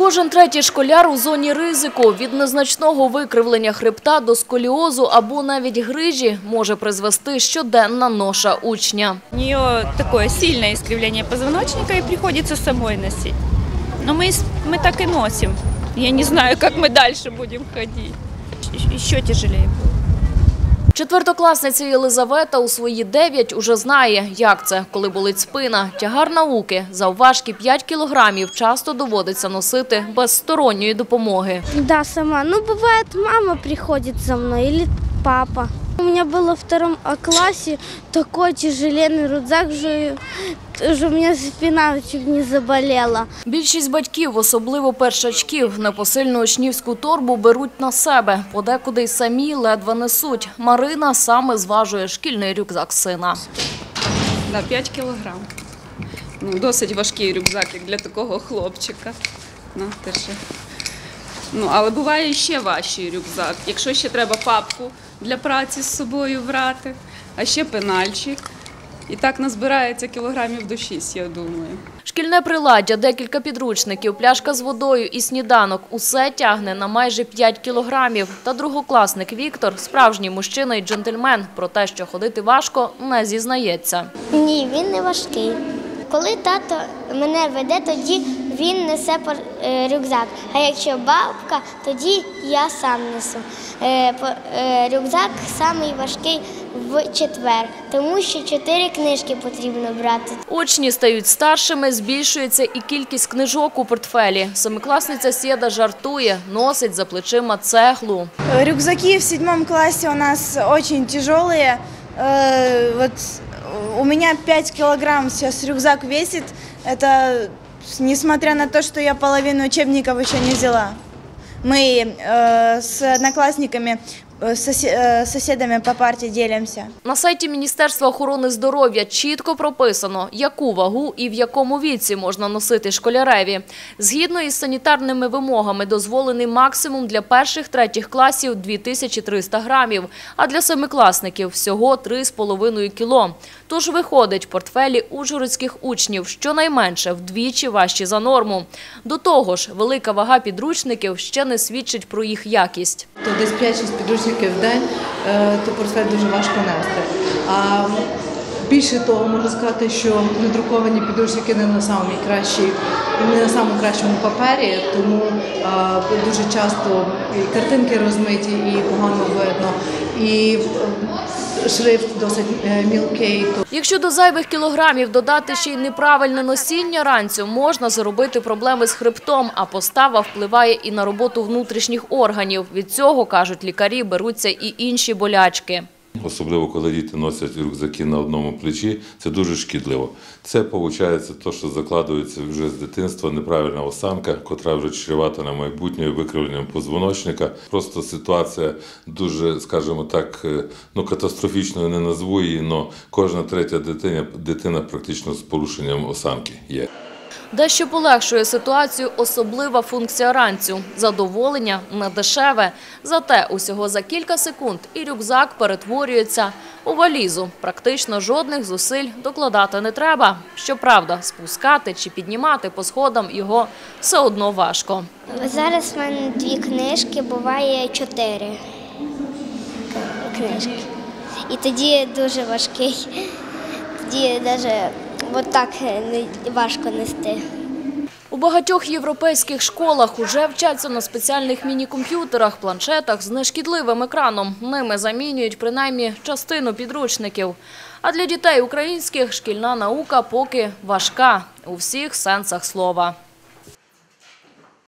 Кожен третій школяр у зоні ризику від незначного викривлення хребта до сколіозу або навіть грижі може призвести щоденна ноша учня. У нее такое сильное искривление позвоночника и приходится самой носить. Но мы, с- мы так и носим. Я не знаю, как мы дальше будем ходить. Щ- Еще тяжелее будет. Четвертокласниця Єлизавета у свої дев'ять уже знає, як це, коли болить спина. Тягар науки завважки 5 кілограмів часто доводиться носити без сторонньої допомоги. Да, сама. Ну, буває, мама приходить за мною або папа. У меня было во втором классе такой тяжеленный рюкзак, что, что у меня спина чуть не заболела. Більшість батьків, особливо першачків, непосильну учнівську торбу беруть на себе. Подекуди й самі ледве несуть. Марина саме зважує шкільний рюкзак сина. На 5 кілограм. Ну, досить важкий рюкзак, як для такого хлопчика. Ну, те ще. Ну, але буває ще важчий рюкзак. Якщо ще треба папку для праці з собою брати, а ще пенальчик. І так назбирається кілограмів до 6, я думаю. Шкільне приладдя, декілька підручників, пляшка з водою і сніданок – усе тягне на майже 5 кілограмів. Та другокласник Віктор – справжній мужчина і джентльмен. Про те, що ходити важко, не зізнається. Ні, він не важкий. Коли тато мене веде, тоді він несе пор- е, рюкзак. А якщо бабка, тоді я сам несу. Е, по- е, Рюкзак самий важкий в четвер, тому що чотири книжки потрібно брати. Учні стають старшими, збільшується і кількість книжок у портфелі. Семикласниця Сєда жартує, носить за плечима цеглу. Рюкзаки в седьмом классе у нас очень тяжелые. Э, Вот у меня 5 килограмм сейчас рюкзак весит. Это несмотря на то, что я половину учебников еще не взяла. Мы э, с одноклассниками, сосе- э, по парте делимся. На сайті Міністерства охорони здоров'я чітко прописано, яку вагу і в якому віці можна носити школяреві. Згідно із санітарними вимогами, дозволений максимум для перших-третіх класів 2300 грамів, а для семикласників – всього 3,5 кіло. Тож виходить, портфелі ужгородських учнів щонайменше вдвічі важчі за норму. До того ж, велика вага підручників ще не свідчить про їх якість. то десь 5-6 підручників в день, е, то портфель дуже важко нести. А більше того, можу сказати, що надруковані підручники не на кращій, не на самому кращому папері, тому дуже часто і картинки розмиті, і погано видно, і е, шрифт досить е, мілкий. Якщо до зайвих кілограмів додати ще й неправильне носіння ранцю, можна заробити проблеми з хребтом, а постава впливає і на роботу внутрішніх органів. Від цього, кажуть лікарі, беруться і інші болячки. Особливо, коли діти носять рюкзаки на одному плечі, це дуже шкідливо. Це виходить те, що закладується вже з дитинства неправильна осанка, котра вже чревата на майбутнє викривленням позвоночника. Просто ситуація дуже, скажімо так, е, ну катастрофічною не назву її, але кожна третя дитина, дитина практично з порушенням осанки є. Дещо полегшує ситуацію особлива функція ранцю – задоволення не дешеве. Зате усього за кілька секунд і рюкзак перетворюється у валізу. Практично жодних зусиль докладати не треба. Щоправда, спускати чи піднімати по сходам його все одно важко. Зараз в мене дві книжки, буває чотири книжки. І тоді дуже важкий. Тоді навіть отак так важко нести. У багатьох європейських школах уже вчаться на спеціальних міні-комп'ютерах, планшетах з нешкідливим екраном. Ними замінюють принаймні частину підручників. А для дітей українських шкільна наука поки важка у всіх сенсах слова.